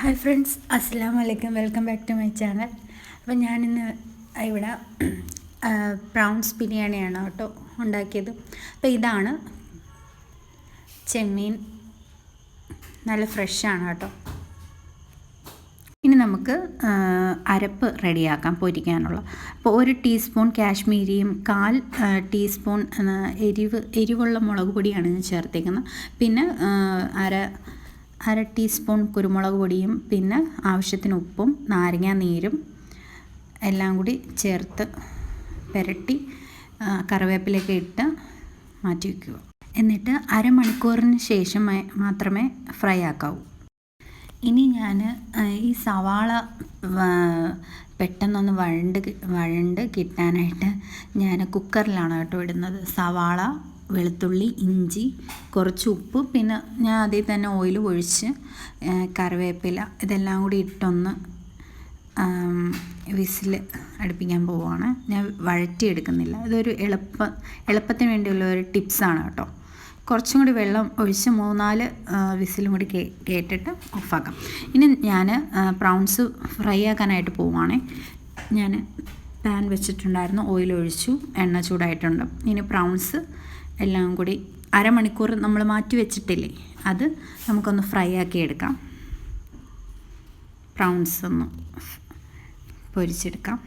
Hi friends അസ്സാം വലൈക്കും welcome back to my channel. അപ്പോൾ ഞാനിന്ന് ഇവിടെ പ്രൗൺസ് ബിരിയാണിയാണ് കേട്ടോ ഉണ്ടാക്കിയത്. അപ്പോൾ ഇതാണ് ചെമ്മീൻ നല്ല ഫ്രഷാണ് കേട്ടോ. ഇനി നമുക്ക് അരപ്പ് റെഡിയാക്കാം പൊരിക്കാനുള്ള അപ്പോൾ ഒരു ടീസ്പൂൺ കാശ്മീരിയും കാൽ ടീസ്പൂൺ എരിവ് എരിവുള്ള മുളക് പൊടിയാണ് ഞാൻ ചേർത്തേക്കുന്നത്. പിന്നെ അര അര ടീസ്പൂൺ കുരുമുളക് പൊടിയും പിന്നെ ആവശ്യത്തിന് ഉപ്പും നാരങ്ങാ നീരും എല്ലാം കൂടി ചേർത്ത് പുരട്ടി കറിവേപ്പിലേക്ക് ഇട്ട് മാറ്റി വയ്ക്കുക എന്നിട്ട് അരമണിക്കൂറിന് ശേഷം മാത്രമേ ഫ്രൈ ആക്കാവൂ. ഇനി ഞാൻ ഈ സവാള പെട്ടെന്നൊന്ന് വഴണ്ട് വഴണ്ട് കിട്ടാനായിട്ട് ഞാൻ കുക്കറിലാണ് കേട്ടോ ഇടുന്നത്. സവാള വെളുത്തുള്ളി ഇഞ്ചി കുറച്ച് ഉപ്പ് പിന്നെ ഞാൻ അതിൽ തന്നെ ഓയിൽ ഒഴിച്ച് കറിവേപ്പില ഇതെല്ലാം കൂടി ഇട്ടൊന്ന് വിസിൽ അടുപ്പിക്കാൻ പോവുകയാണ് ഞാൻ വഴറ്റിയെടുക്കുന്നില്ല. ഇതൊരു എളുപ്പ എളുപ്പത്തിന് വേണ്ടിയുള്ള ഒരു ടിപ്സാണ് കേട്ടോ. കുറച്ചും കൂടി വെള്ളം ഒഴിച്ച് മൂന്നാൽ വിസിലും കൂടി കേ കേട്ടിട്ട് ഓഫാക്കാം. ഇനി ഞാൻ പ്രൗൺസ് ഫ്രൈ ആക്കാനായിട്ട് പോവുകയാണേ ഞാൻ പാൻ വെച്ചിട്ടുണ്ടായിരുന്നു ഓയിൽ ഒഴിച്ചു എണ്ണ ചൂടായിട്ടുണ്ട്. ഇനി പ്രൗൺസ് എല്ലാം കൂടി അരമണിക്കൂർ നമ്മൾ മാറ്റി വെച്ചിട്ടില്ലേ? അത് നമുക്കൊന്ന് ഫ്രൈ ആക്കി എടുക്കാം. പ്രൗൺസ് ഒന്ന് പൊരിച്ചെടുക്കാം.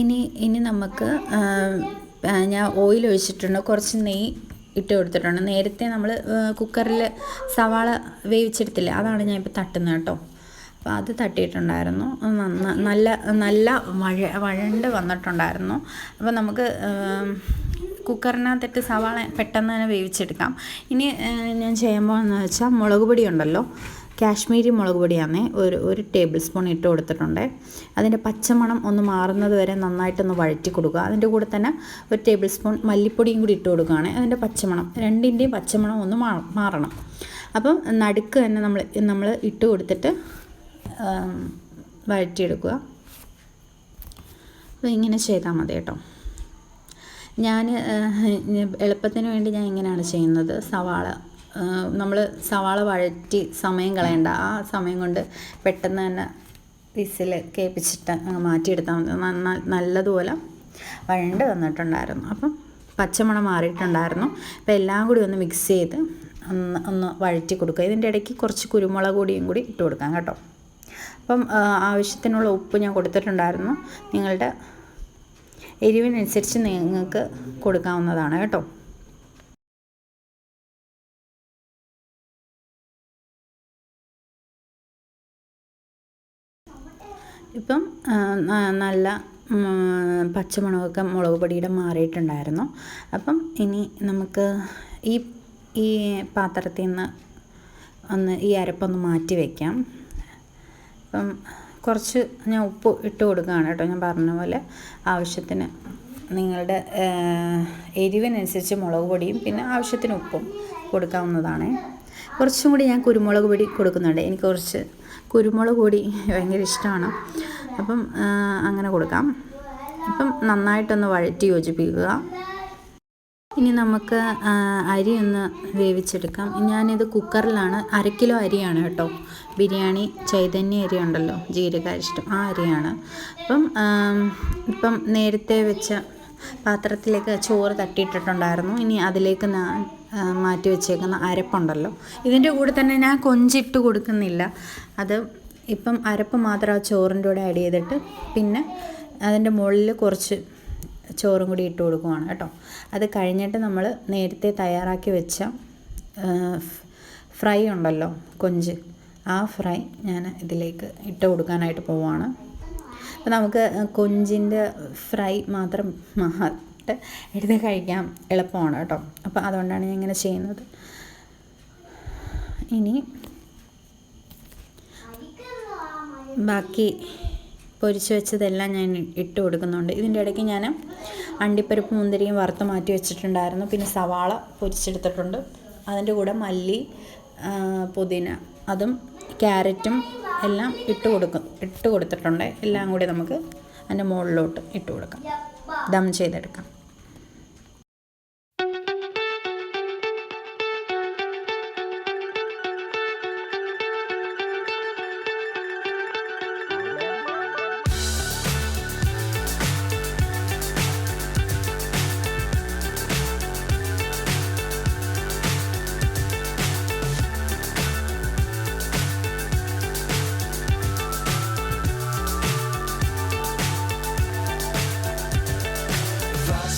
ഇനി ഇനി നമുക്ക് ഞാൻ ഓയിൽ ഒഴിച്ചിട്ടുണ്ട്. കുറച്ച് നെയ്യ് ഇട്ട് കൊടുത്തിട്ടുണ്ട്. നേരത്തെ നമ്മൾ കുക്കറിൽ സവാള വേവിച്ചെടുത്തില്ലേ അതാണ് ഞാൻ ഇപ്പോൾ തട്ടുന്നത് കേട്ടോ. അപ്പോൾ അത് തട്ടിയിട്ടുണ്ടായിരുന്നു. നല്ല നല്ല വഴ വഴണ്ട് വന്നിട്ടുണ്ടായിരുന്നു. അപ്പോൾ നമുക്ക് കുക്കറിനകത്തിട്ട് സവാള പെട്ടെന്ന് തന്നെ വേവിച്ചെടുക്കാം. ഇനി ഞാൻ ചെയ്യുമ്പോൾ എന്ന് വെച്ചാൽ മുളക് പൊടി ഉണ്ടല്ലോ. കാശ്മീരി മുളക് പൊടിയാണ് ഒരു ഒരു ടേബിൾ സ്പൂൺ ഇട്ട് കൊടുത്തിട്ടുണ്ട്. അതിന്റെ പച്ചമണം ഒന്ന് മാറുന്നത് വരെ നന്നായിട്ടൊന്ന് വഴറ്റി കൊടുക്കുക. അതിന്റെ കൂടെ തന്നെ ഒരു ടേബിൾ സ്പൂൺ മല്ലിപ്പൊടിയും കൂടി ഇട്ട് കൊടുക്കുകയാണ് അതിന്റെ പച്ചമണം. രണ്ടിന്റെയും പച്ചമണം ഒന്ന് മാറണം. അപ്പം നടുക്ക് തന്നെ നമ്മൾ നമ്മൾ ഇട്ട് കൊടുത്തിട്ട് വഴറ്റിയെടുക്കുക. അപ്പോൾ ഇങ്ങനെ ചെയ്താൽ മതി കേട്ടോ. ഞാൻ എളുപ്പത്തിന് വേണ്ടി ഞാൻ ഇങ്ങനെയാണ് ചെയ്യുന്നത്. സവാള നമ്മൾ സവാള വഴറ്റി സമയം കളയണ്ട. ആ സമയം കൊണ്ട് പെട്ടെന്ന് തന്നെ വിസിൽ കേൾപ്പിച്ചിട്ട് അങ്ങ് മാറ്റിയെടുത്താൽ മതി. നല്ലതുപോലെ വഴണ്ട് വന്നിട്ടുണ്ടായിരുന്നു. അപ്പം പച്ചമണം മാറിയിട്ടുണ്ടായിരുന്നു. അപ്പോൾ എല്ലാം കൂടി ഒന്ന് മിക്സ് ചെയ്ത് ഒന്ന് ഒന്ന് വഴറ്റി കൊടുക്കുക. ഇതിന്റെ ഇടയ്ക്ക് കുറച്ച് കുരുമുളക് പൊടിയും കൂടി ഇട്ട് കൊടുക്കാം കേട്ടോ. അപ്പം ആവശ്യത്തിനുള്ള ഉപ്പ് ഞാൻ കൊടുത്തിട്ടുണ്ടായിരുന്നു. നിങ്ങളുടെ എരിവിനനുസരിച്ച് നിങ്ങൾക്ക് കൊടുക്കാവുന്നതാണ് കേട്ടോ. ഇപ്പം നല്ല പച്ചമുളകൊക്കെ മുളക് പൊടിയുടെ മാറിയിട്ടുണ്ടായിരുന്നു. അപ്പം ഇനി നമുക്ക് ഈ ഈ പാത്രത്തിൽ നിന്ന് ഒന്ന് ഈ അരപ്പൊന്ന് മാറ്റി വയ്ക്കാം അപ്പം കുറച്ച് ഞാൻ ഉപ്പ് ഇട്ട് കൊടുക്കുകയാണ് കേട്ടോ. ഞാൻ പറഞ്ഞ പോലെ ആവശ്യത്തിന് നിങ്ങളുടെ എരിവിനനുസരിച്ച് മുളക് പൊടിയും പിന്നെ ആവശ്യത്തിന് ഉപ്പും കൊടുക്കാവുന്നതാണ്. കുറച്ചും കൂടി ഞാൻ കുരുമുളക് പൊടി കൊടുക്കുന്നുണ്ട്. എനിക്ക് കുറച്ച് കുരുമുളക് പൊടി ഭയങ്കര ഇഷ്ടമാണ്. അപ്പം അങ്ങനെ കൊടുക്കാം. അപ്പം നന്നായിട്ടൊന്ന് വഴറ്റി യോജിപ്പിക്കുക. ഇനി നമുക്ക് അരി ഒന്ന് വേവിച്ചെടുക്കാം. ഞാനിത് കുക്കറിലാണ്. അര കിലോ അരിയാണ് കേട്ടോ. ബിരിയാണി ചൈതന്യ അരി ഉണ്ടല്ലോ. ജീരക ഇഷ്ടം ആ അരിയാണ്. അപ്പം ഇപ്പം നേരത്തെ വെച്ച പാത്രത്തിലേക്ക് ചോറ് തട്ടിയിട്ടിട്ടുണ്ടായിരുന്നു. ഇനി അതിലേക്ക് ഞാൻ മാറ്റി വെച്ചേക്കുന്ന അരപ്പുണ്ടല്ലോ. ഇതിന്റെ കൂടെ തന്നെ ഞാൻ കൊഞ്ചിട്ട് കൊടുക്കുന്നില്ല. അത് ഇപ്പം അരപ്പ് മാത്രം ആ ചോറിന്റെ കൂടെ ആഡ് ചെയ്തിട്ട് പിന്നെ അതിന്റെ മുകളിൽ കുറച്ച് ചോറും കൂടി ഇട്ട് കൊടുക്കുവാണ് കേട്ടോ. അത് കഴിഞ്ഞിട്ട് നമ്മൾ നേരത്തെ തയ്യാറാക്കി വെച്ച ഫ്രൈ ഉണ്ടല്ലോ കൊഞ്ച്. ആ ഫ്രൈ ഞാൻ ഇതിലേക്ക് ഇട്ട് കൊടുക്കാനായിട്ട് പോവാണ്. അപ്പോൾ നമുക്ക് കൊഞ്ചിന്റെ ഫ്രൈ മാത്രം മാറ്റ് എടുത്ത് കഴിക്കാൻ എളുപ്പമാണ് കേട്ടോ. അപ്പോൾ അതുകൊണ്ടാണ് ഞാൻ ഇങ്ങനെ ചെയ്യുന്നത്. ഇനി ബാക്കി പൊരിച്ച് വെച്ചതെല്ലാം ഞാൻ ഇട്ട് കൊടുക്കുന്നുണ്ട്. ഇതിന്റെ ഇടയ്ക്ക് ഞാൻ അണ്ടിപ്പരിപ്പ് മുന്തിരിയും വറുത്ത് മാറ്റി വെച്ചിട്ടുണ്ടായിരുന്നു. പിന്നെ സവാള പൊരിച്ചെടുത്തിട്ടുണ്ട്. അതിന്റെ കൂടെ മല്ലി പുതിന അതും ക്യാരറ്റും എല്ലാം ഇട്ട് കൊടുക്കും. ഇട്ട് കൊടുത്തിട്ടുണ്ട്. എല്ലാം കൂടി നമുക്ക് അതിന്റെ മുകളിലോട്ട് ഇട്ട് കൊടുക്കാം. ദം ചെയ്തെടുക്കാം.